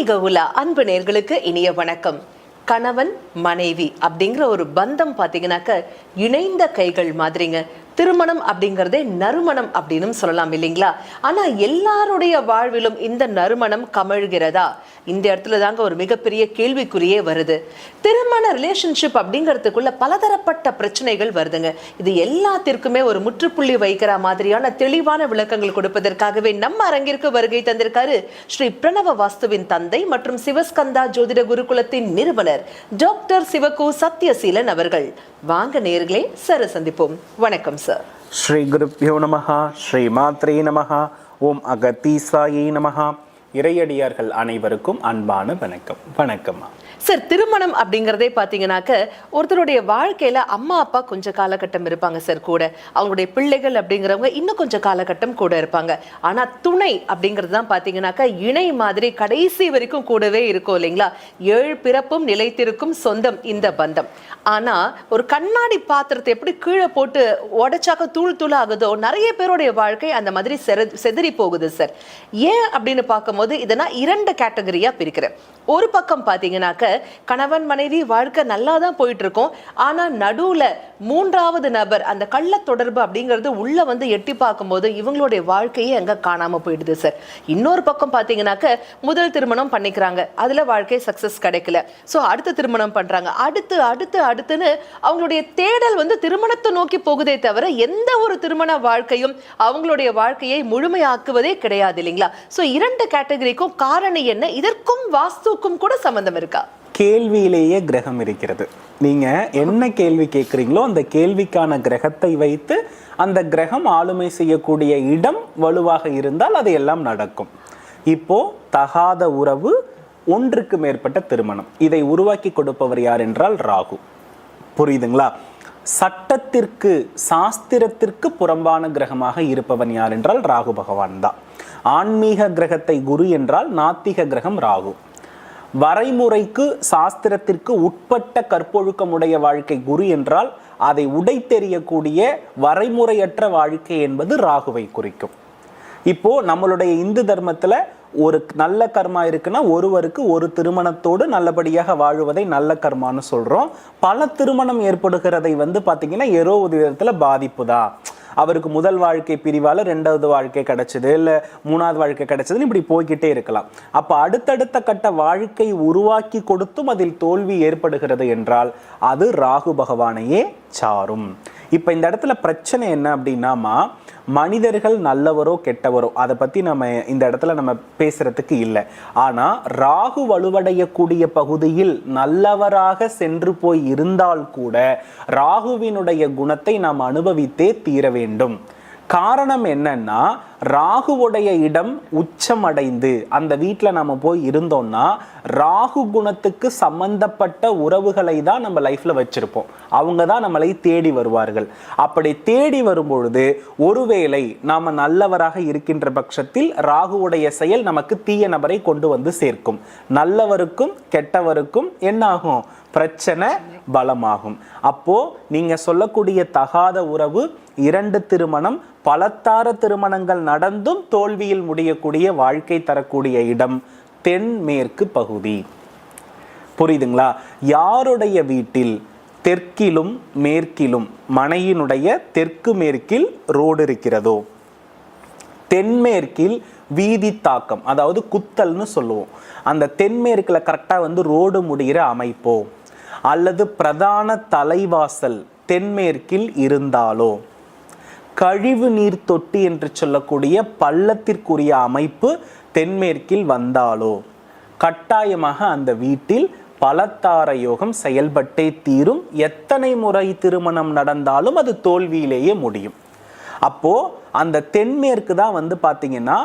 ஆன்மீக உலா அன்பு நேர்களுக்கு இனிய வணக்கம். கணவன் மனைவி அப்படிங்கிற ஒரு பந்தம் பார்த்தீங்கன்னாக்க இணைந்த கைகள் மாதிரிங்க. திருமணம் அப்படிங்கிறதே நறுமணம் அப்படின்னு சொல்லலாம் இல்லைங்களா? ஆனா எல்லாருடைய வாழ்விலும் இந்த நறுமணம் கமழ்கிறதா? இந்த இடத்துல தாங்க ஒரு மிகப்பெரிய கேள்விக்குறியே வருது. திருமண ரிலேஷன்ஷிப் அப்படிங்கிறதுக்குள்ள பலதரப்பட்ட பிரச்சனைகள் வருதுங்க. இது எல்லாத்திற்குமே ஒரு முற்றுப்புள்ளி வைக்கிற மாதிரியான தெளிவான விளக்கங்கள் கொடுப்பதற்காகவே நம்ம அரங்கிற்கு வருகை தந்திருக்காரு ஸ்ரீ பிரணவ வாஸ்துவின் தந்தை மற்றும் சிவஸ்கந்தா ஜோதிட குருகுலத்தின் நிறுவனர் டாக்டர் சிவகு சத்யசீலன் அவர்கள். வாங்க நேர்களே சர சந்திப்போம். வணக்கம் சார் ஸ்ரீ குருப்பியோ நமகா ஸ்ரீ மாத்ரே நமஹ ஓம் அகத்தீசாயை நமகா இறையடியார்கள் அனைவருக்கும் அன்பான வணக்கம். வணக்கம்மா. சார் திருமணம் அப்படிங்கிறதே பார்த்தீங்கன்னாக்க ஒருத்தருடைய வாழ்க்கையில் அம்மா அப்பா கொஞ்ச காலகட்டம் இருப்பாங்க சார் கூட. அவங்களுடைய பிள்ளைகள் அப்படிங்கிறவங்க இன்னும் கொஞ்சம் காலகட்டம் கூட இருப்பாங்க. ஆனால் துணை அப்படிங்கிறது தான் பார்த்தீங்கன்னாக்க இணை மாதிரி கடைசி வரைக்கும் கூடவே இருக்கும் இல்லைங்களா? ஏழு பிறப்பும் நிலைத்திருக்கும் சொந்தம் இந்த பந்தம். ஆனால் ஒரு கண்ணாடி பாத்திரத்தை எப்படி கீழே போட்டு உடைச்சாக்க தூள் தூள் ஆகுதோ நிறைய பேருடைய வாழ்க்கை அந்த மாதிரி செதறி போகுது சார். ஏன் அப்படின்னு பார்க்கும்போது இதை நான் இரண்டு கேட்டகரியா பிரிக்கிறேன். ஒரு பக்கம் பார்த்தீங்கன்னாக்க கணவன் மனைவி வாழ்க்கை நல்லா தான் போயிட்டு இருக்கும் ஆனால் நடுவில் மூன்றாவது நபர் அந்த கள்ள தொடர்பு அப்படிங்கிறது உள்ளே வந்து எட்டி பார்க்கும்போது இவங்களுடைய வாழ்க்கையே அங்கே காணாமல் போயிடுது சார் இன்னொரு பக்கம் பார்த்தீங்கன்னாக்க முதல் திருமணம் பண்ணிக்கிறாங்க. அதில் வாழ்க்கை சக்ஸஸ் கிடைக்கல. ஸோ அடுத்த திருமணம் பண்ணுறாங்க அடுத்து அடுத்து அடுத்துன்னு அவங்களுடைய தேடல் வந்து திருமணத்தை நோக்கி போகுதே தவிர எந்த ஒரு திருமண வாழ்க்கையும் அவங்களுடைய வாழ்க்கையை முழுமையாக்குவதே கிடையாது இல்லைங்களா? ஸோ இரண்டு கேட்டகரிக்கும் காரணம் என்ன? இதற்கும் வாஸ்து வாஸ்துக்கும் கூட சம்பந்தம் இருக்கா? கேள்வியிலேயே கிரகம் இருக்கிறது. நீங்க என்ன கேள்வி கேட்குறீங்களோ அந்த கேள்விக்கான கிரகத்தை வைத்து அந்த கிரகம் ஆளுமை செய்யக்கூடிய இடம் வலுவாக இருந்தால் அது எல்லாம் நடக்கும். இப்போ தகாத உறவு ஒன்றுக்கு மேற்பட்ட திருமணம். இதை உருவாக்கி கொடுப்பவர் யார் என்றால் ராகு. புரியுதுங்களா? சட்டத்திற்கு சாஸ்திரத்திற்கு புறம்பான கிரகமாக இருப்பவன் யார் என்றால் ராகு பகவான் தான். ஆன்மீக கிரகத்தை குரு என்றால் நாத்திக கிரகம் ராகு. வரைமுறைக்கு சாஸ்திரத்திற்கு உட்பட்ட கற்பொழுக்கமுடைய வாழ்க்கை குரு என்றால் அதை உடைத்தெறியக்கூடிய வரைமுறையற்ற வாழ்க்கை என்பது ராகுவை குறிக்கும். இப்போ நம்மளுடைய இந்து தர்மத்துல ஒரு நல்ல கர்மா இருக்குன்னா ஒருவருக்கு ஒரு திருமணத்தோடு நல்லபடியாக வாழுவதை நல்ல கர்மான்னு சொல்றோம். பல திருமணம் ஏற்படுகிறதை வந்து பாத்தீங்கன்னா ஏதோ ஒரு விதத்துல பாதிப்பு தான் அவருக்கு முதல் வாழ்க்கை பிரிவால ரெண்டாவது வாழ்க்கை கிடைச்சது இல்ல மூணாவது வாழ்க்கை கிடைச்சதுன்னு இப்படி போய்கிட்டே இருக்கலாம். அப்ப அடுத்தடுத்த கட்ட வாழ்க்கை உருவாக்கி கொடுத்தும் அதில் தோல்வி ஏற்படுகிறது என்றால் அது ராகு பகவானையே சாரும். இப்போ இந்த இடத்துல பிரச்சனை என்ன அப்படின்னாமா மனிதர்கள் நல்லவரோ கெட்டவரோ அதை பற்றி நம்ம இந்த இடத்துல நம்ம பேசுறதுக்கு இல்லை. ஆனால் ராகு வலுவடையக்கூடிய பகுதியில் நல்லவராக சென்று போய் இருந்தால் கூட ராகுவினுடைய குணத்தை நாம் அனுபவித்தே தீர வேண்டும். காரணம் என்னன்னா ராகுவுடைய இடம் உச்சமடைந்து அந்த வீட்டில் நம்ம போய் இருந்தோம்னா ராகு குணத்துக்கு சம்பந்தப்பட்ட உறவுகளை தான் நம்ம லைஃப்பில் வச்சுருப்போம். அவங்க தான் நம்மளை தேடி வருவார்கள். அப்படி தேடி வரும்பொழுது ஒருவேளை நாம் நல்லவராக இருக்கின்ற பட்சத்தில் ராகுவுடைய செயல் நமக்கு தீய நபரை கொண்டு வந்து சேர்க்கும். நல்லவருக்கும் கெட்டவருக்கும் என்னாகும்? பிரச்சனை பலமாகும். அப்போ நீங்க சொல்லக்கூடிய தகாத உறவு இரண்டு திருமணம் பலத்தார திருமணங்கள் நடந்தும் தோல்வியில் முடியக்கூடிய வாழ்க்கை தரக்கூடிய இடம் தென்மேற்கு பகுதி. புரியுதுங்களா? யாருடைய வீட்டில் தெற்கிலும் மேற்கிலும் மனையினுடைய தெற்கு மேற்கில் ரோடு இருக்கிறதோ? தென்மேற்கில் வீதி தாக்கம் அதாவது குத்தல்னு சொல்லுவோம். அந்த தென்மேற்கில் கரெக்டாக வந்து ரோடு முடிகிற அமைப்போ? அல்லது பிரதான தலைவாசல் தென்மேற்கில் இருந்தாலோ? கழிவு நீர் தொட்டி என்று சொல்லக்கூடிய பள்ளத்திற்குரிய அமைப்பு தென்மேற்கில் வந்தாலோ? கட்டாயமாக அந்த வீட்டில் பலத்தார யோகம் செயல்பட்டே தீரும். எத்தனை முறை திருமணம் நடந்தாலும் அது தோல்வியிலேயே முடியும். அப்போ அந்த தென்மேற்கு தான் வந்து பார்த்தீங்கன்னா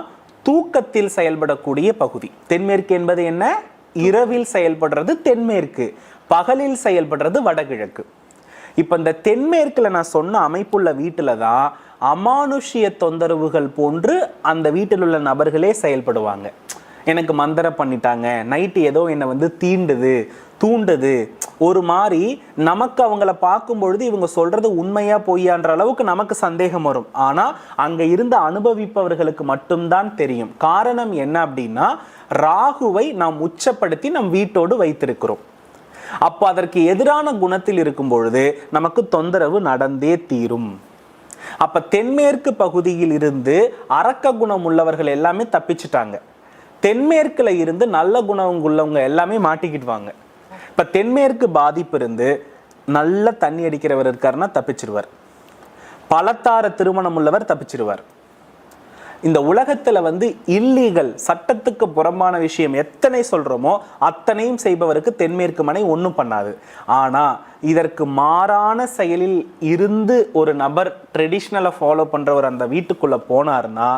தூக்கத்தில் செயல்படக்கூடிய பகுதி. தென்மேற்கு என்பது என்ன? இரவில் செயல்படுறது தென்மேற்கு. பகலில் செயல்படுறது வடகிழக்கு. இப்போ இந்த தென்மேற்கில் நான் சொன்ன அமைப்புள்ள வீட்டில் தான் அமானுஷ்ய தொந்தரவுகள் போன்று அந்த வீட்டில் உள்ள நபர்களே செயல்படுவாங்க. எனக்கு மந்திரம் பண்ணிட்டாங்க நைட்டு ஏதோ என்னை வந்து தீண்டுது தூண்டுது. ஒரு மாதிரி நமக்கு அவங்கள பார்க்கும் பொழுது இவங்க சொல்றது உண்மையா பொய்யான்ற அளவுக்கு நமக்கு சந்தேகம் வரும். ஆனா அங்க இருந்து அனுபவிப்பவர்களுக்கு மட்டும்தான் தெரியும். காரணம் என்ன அப்படின்னா ராகுவை நாம் உச்சப்படுத்தி நம் வீட்டோடு வைத்திருக்கிறோம். அப்போ அதற்கு எதிரான குணத்தில் இருக்கும் பொழுது நமக்கு தொந்தரவு நடந்தே தீரும். அப்ப தென்மேற்கு பகுதியில் இருந்து அரக்க குணம் உள்ளவர்கள் எல்லாமே தப்பிச்சிட்டாங்க. தென்மேற்குல இருந்து நல்ல குணம் உள்ளவங்க எல்லாமே மாட்டிக்கிடுவாங்க. இப்ப தென்மேற்கு பாதிப்பு இருந்து நல்ல தண்ணி அடிக்கிறவர் இருக்காருன்னா தப்பிச்சிருவார். பலத்தார திருமணம் உள்ளவர் தப்பிச்சிருவார். இந்த உலகத்துல வந்து இல்லீகல் சட்டத்துக்கு புறம்பான விஷயம் எத்தனை சொல்றோமோ அத்தனையும் செய்பவருக்கு தென்மேற்கு மனை ஒன்றும் பண்ணாது. ஆனா இதற்கு மாறான செயலில் இருந்து ஒரு நபர் ட்ரெடிஷ்னலை ஃபாலோ பண்றவர் அந்த வீட்டுக்குள்ள போனாருன்னா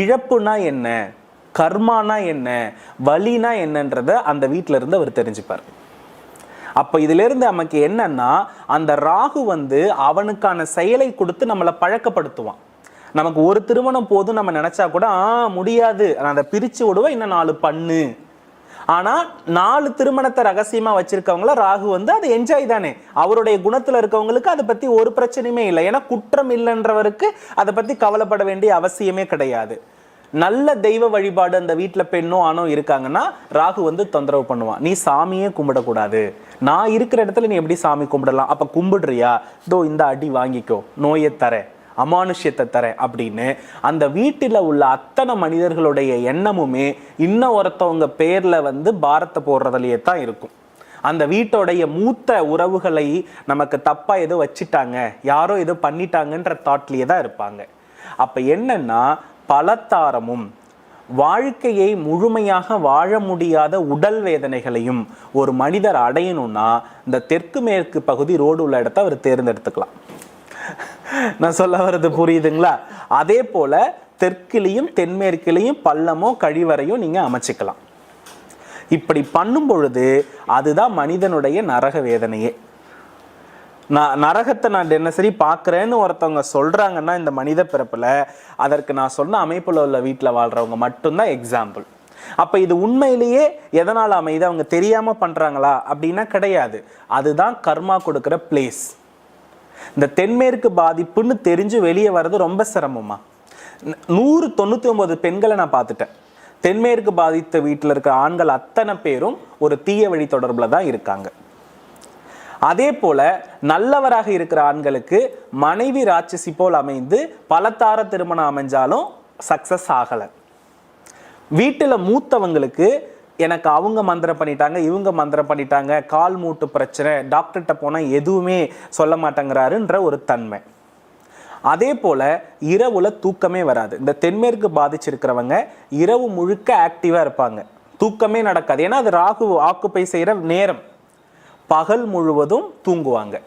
இழப்புனா என்ன கர்மானா என்ன வலினா என்னன்றத அந்த வீட்டில் இருந்து அவர் தெரிஞ்சுப்பார். அப்ப இதுல இருந்து நமக்கு என்னன்னா அந்த ராகு வந்து அவனுக்கான செயலை கொடுத்து நம்மளை பழக்கப்படுத்துவான். நமக்கு ஒரு திருமணம் போதும் நம்ம நினைச்சா கூட ஆ முடியாது. நான் அதை பிரிச்சு விடுவேன் இன்னும் நாலு பண்ணு. ஆனா நாலு திருமணத்தை ரகசியமா வச்சிருக்கவங்கள ராகு வந்து அது என்ஜாய் தானே. அவருடைய குணத்துல இருக்கவங்களுக்கு அதை பத்தி ஒரு பிரச்சனையுமே இல்லை. ஏன்னா குற்றம் இல்லைன்றவருக்கு அதை பத்தி கவலைப்பட வேண்டிய அவசியமே கிடையாது. நல்ல தெய்வ வழிபாடு அந்த வீட்டில் பெண்ணோ ஆணோ இருக்காங்கன்னா ராகு வந்து தொந்தரவு பண்ணுவான். நீ சாமியே கும்பிடக்கூடாது. நான் இருக்கிற இடத்துல நீ எப்படி சாமி கும்பிடலாம்? அப்போ கும்பிடுறியா? தோ இந்த அடி வாங்கிக்கோ. நோயை தரேன். அமானுஷ்யத்தை தரேன் அப்படின்னு அந்த வீட்டில் உள்ள அத்தனை மனிதர்களுடைய எண்ணமுமே இன்னும் ஒருத்தவங்க பேரில் வந்து பாரத்தை போடுறதுலையே தான் இருக்கும். அந்த வீட்டோடைய மூத்த உறவுகளை நமக்கு தப்பா ஏதோ வச்சுட்டாங்க யாரோ ஏதோ பண்ணிட்டாங்கன்ற தாட்லேயே தான் இருப்பாங்க. அப்ப என்னன்னா பலத்தாரமும் வாழ்க்கையை முழுமையாக வாழ முடியாத உடல் வேதனைகளையும் ஒரு மனிதர் அடையணும்னா இந்த தெற்கு மேற்கு பகுதி ரோடு உள்ள இடத்த அவர் தேர்ந்தெடுத்துக்கலாம். நான் சொல்ல வர்றது புரியுதுங்களா? அதே போல தெற்கிலையும் தென்மேற்கிலையும் பள்ளமோ கழிவறையும் நீங்க அமைச்சுக்கலாம். இப்படி பண்ணும் பொழுது அதுதான் மனிதனுடைய நரக வேதனையே. நான் நரகத்தை நான் தினசரி பார்க்குறேன்னு ஒருத்தவங்க சொல்கிறாங்கன்னா இந்த மனித பிறப்பில் அதற்கு நான் சொன்ன அமைப்பில் உள்ள வீட்டில் வாழ்கிறவங்க மட்டும்தான் எக்ஸாம்பிள் அப்போ இது உண்மையிலேயே எதனால் அமைது அவங்க தெரியாமல் பண்ணுறாங்களா அப்படின்னா கிடையாது. அதுதான் கர்மா கொடுக்குற பிளேஸ் இந்த தென்மேற்கு பாதிப்புன்னு தெரிஞ்சு வெளியே வர்றது ரொம்ப சிரமமா நூறு தொண்ணூத்தி ஒன்பது பெண்களை நான் பார்த்துட்டேன். தென்மேற்கு பாதித்த வீட்டில் இருக்க ஆண்கள் அத்தனை பேரும் ஒரு தீய வழி தொடர்பில் தான் இருக்காங்க. அதே போல நல்லவராக இருக்கிற ஆண்களுக்கு மனைவி ராட்சசி போல் அமைந்து பலத்தார திருமணம் அமைஞ்சாலும் சக்சஸ் ஆகலை. வீட்டுல மூத்தவங்களுக்கு எனக்கு அவங்க மந்திரம் பண்ணிட்டாங்க இவங்க மந்திரம் பண்ணிட்டாங்க கால் மூட்டு பிரச்சனை டாக்டர்கிட்ட போனால் எதுவுமே சொல்ல மாட்டேங்கிறாருன்ற ஒரு தன்மை. அதே போல் இரவுல தூக்கமே வராது. இந்த தென்மேற்கு பாதிச்சிருக்கிறவங்க இரவு முழுக்க ஆக்டிவாக இருப்பாங்க. தூக்கமே நடக்காது. ஏன்னா அது ராகு ஆக்குப்பை செய்கிற நேரம். பகல் முழுவதும் தூங்குவாங்க.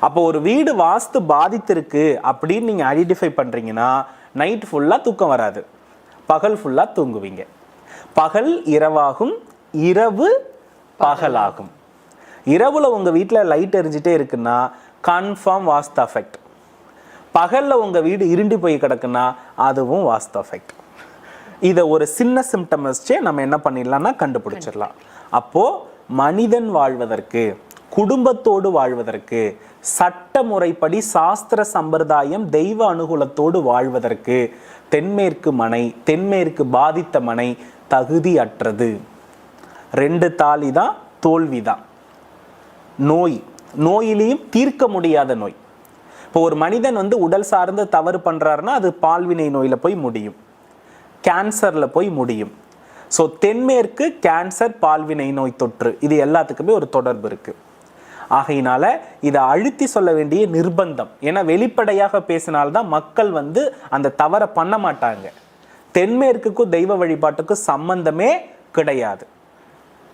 அப்போ ஒரு வீடு வாஸ்து பாதித்திருக்கு அப்படின்னு நீங்கள் ஐடென்டிஃபை பண்ணுறீங்கன்னா நைட் ஃபுல்லாக தூக்கம் வராது. பகல் ஃபுல்லாக தூங்குவீங்க. பகல் இரவாகும் இரவு பகலாகும். இரவுல உங்க வீட்ல லைட் எரிஞ்சிட்டே இருக்குன்னா கன்ஃபார்ம் வாஸ்து அஃபெக்ட் பகல்ல உங்க வீடு இருண்டி போய் கிடக்குன்னா அதுவும் வாஸ்து அஃபெக்ட் இதை ஒரு சின்ன சிம்டம் வச்சே நம்ம என்ன பண்ணிடலாம்னா கண்டுபிடிச்சிடலாம். அப்போ மனிதன் வாழ்வதற்கு குடும்பத்தோடு வாழ்வதற்கு சட்ட முறைப்படி சாஸ்திர சம்பிரதாயம் தெய்வ அனுகூலத்தோடு வாழ்வதற்கு தென்மேற்கு மனை தென்மேற்கு பாதித்த மனை தகுதியற்றது. ரெண்டு தாலி தான் தோல்வி தான் நோய். நோயிலையும் தீர்க்க முடியாத நோய். இப்போ ஒரு மனிதன் வந்து உடல் சார்ந்த தவறு பண்ணுறாருன்னா அது பால்வினை நோயில் போய் முடியும். கேன்சரில் போய் முடியும். ஸோ தென்மேற்கு கேன்சர் பால்வினை நோய் தொற்று. இது எல்லாத்துக்குமே ஒரு தொடர்பு இருக்குது ஆகையினால இதை அழுத்தி சொல்ல வேண்டிய நிர்பந்தம். ஏன்னா வெளிப்படையாக பேசினால்தான் மக்கள் வந்து அந்த தவறை பண்ண மாட்டாங்க. தென்மேற்குக்கும் தெய்வ வழிபாட்டுக்கும் சம்பந்தமே கிடையாது.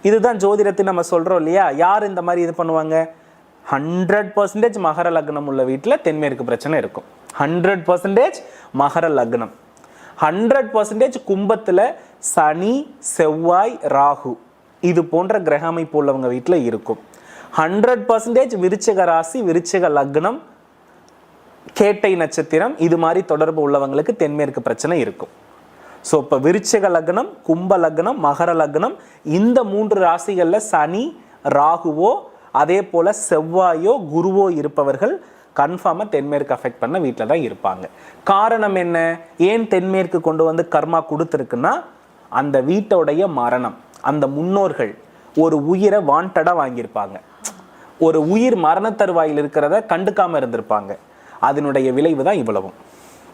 இதுதான் ஜோதிடத்தை நம்ம சொல்கிறோம் இல்லையா? யார் இந்த மாதிரி இது பண்ணுவாங்க? ஹண்ட்ரட் பர்சன்டேஜ் மகர லக்னம் உள்ள வீட்டில் தென்மேற்கு பிரச்சனை இருக்கும். ஹண்ட்ரட் பர்சன்டேஜ் மகர லக்னம். ஹண்ட்ரட் பர்சன்டேஜ் கும்பத்தில் சனி செவ்வாய் ராகு இது போன்ற கிரக அமைப்பு உள்ளவங்க வீட்டில் இருக்கும். ஹண்ட்ரட் பர்சன்டேஜ் விருச்சக ராசி விருச்சக லக்னம் கேட்டை நட்சத்திரம் இது மாதிரி தொடர்பு உள்ளவங்களுக்கு தென்மேற்கு பிரச்சனை இருக்கும். ஸோ இப்போ விருச்சக லக்னம் கும்ப லக்னம் மகர லக்னம் இந்த மூன்று ராசிகளில் சனி ராகுவோ அதே போல் செவ்வாயோ குருவோ இருப்பவர்கள் கன்ஃபார்மாக தென்மேற்கு அஃபெக்ட் பண்ண வீட்டில் தான் இருப்பாங்க. காரணம் என்ன? ஏன் தென்மேற்கு கொண்டு வந்து கர்மா கொடுத்துருக்குன்னா அந்த வீட்டோடைய மரணம் அந்த முன்னோர்கள் ஒரு உயிரை வாண்டடாக வாங்கியிருப்பாங்க. ஒரு உயிர் மரண தருவாயில் இருக்கிறத கண்டுக்காமல் இருந்திருப்பாங்க. அதனுடைய விளைவு தான் இவ்வளவும்.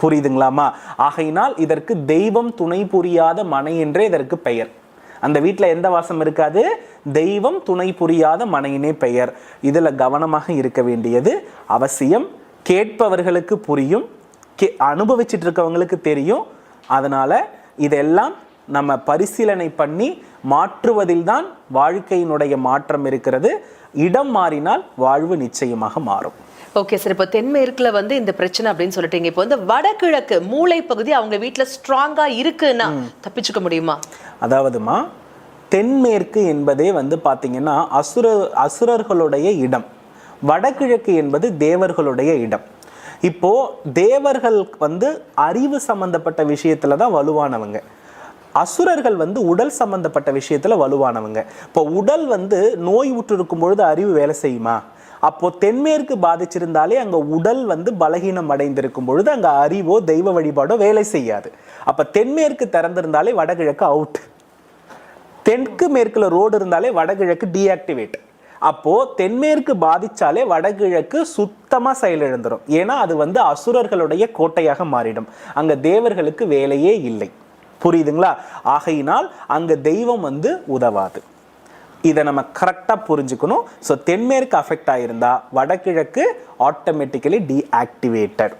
புரியுதுங்களாமா? ஆகையினால் இதற்கு தெய்வம் துணை புரியாத மனை என்றே இதற்கு பெயர். அந்த வீட்டில் எந்த வாசம் இருக்காது? தெய்வம் துணை புரியாத மனையினே பெயர். இதில் கவனமாக இருக்க வேண்டியது அவசியம். கேட்பவர்களுக்கு புரியும். கே அனுபவிச்சுட்டு இருக்கவங்களுக்கு தெரியும். அதனால் இதெல்லாம் நம்ம பரிசீலனை பண்ணி மாற்றுவதில் தான் வாழ்க்கையினுடைய மாற்றம் இருக்கிறது. இடம் மாறினால் வாழ்வு நிச்சயமாக மாறும். ஓகே சார் இப்போ தென்மேற்குல வந்து இந்த பிரச்சனை அப்படின்னு சொல்லிட்டீங்க. இப்போ வந்து வடகிழக்கு மூளை பகுதி அவங்க வீட்ல ஸ்ட்ராங்கா இருக்குன்னா தப்பிச்சுக்க முடியுமா? அதாவதுமா தென்மேற்கு என்பதே வந்து பார்த்தீங்கன்னா அசுர அசுரர்களுடைய இடம். வடகிழக்கு என்பது தேவர்களுடைய இடம். இப்போ தேவர்கள் வந்து அறிவு சம்பந்தப்பட்ட விஷயத்துல தான் வலுவானவங்க. அசுரர்கள் வந்து உடல் சம்பந்தப்பட்ட விஷயத்துல வலுவானவங்க. இப்போ உடல் வந்து நோய் உற்றிருக்கும் பொழுது அறிவு வேலை செய்யுமா? அப்போ தென்மேற்கு பாதிச்சிருந்தாலே அங்க உடல் வந்து பலகீனம் அடைந்திருக்கும் பொழுது அங்க அறிவோ தெய்வ வழிபாடோ வேலை செய்யாது. அப்ப தென்மேற்கு திறந்திருந்தாலே வடகிழக்கு அவுட் தெற்கு மேற்குல ரோடு இருந்தாலே வடகிழக்கு டீஆக்டிவேட் அப்போ தென்மேற்கு பாதிச்சாலே வடகிழக்கு சுத்தமா செயலிழந்துடும் ஏன்னா அது வந்து அசுரர்களுடைய கோட்டையாக மாறிடும். அங்க தேவர்களுக்கு வேலையே இல்லை. புரியுதுங்களா? ஆகையினால் அங்க தெய்வம் வந்து உதவாது. இதை நம்ம கரெக்டாக புரிஞ்சுக்கணும். ஸோ தென்மேற்கு அஃபெக்ட் ஆயிருந்தா வடகிழக்கு ஆட்டோமேட்டிக்கலி டீஆக்டிவேட்டட்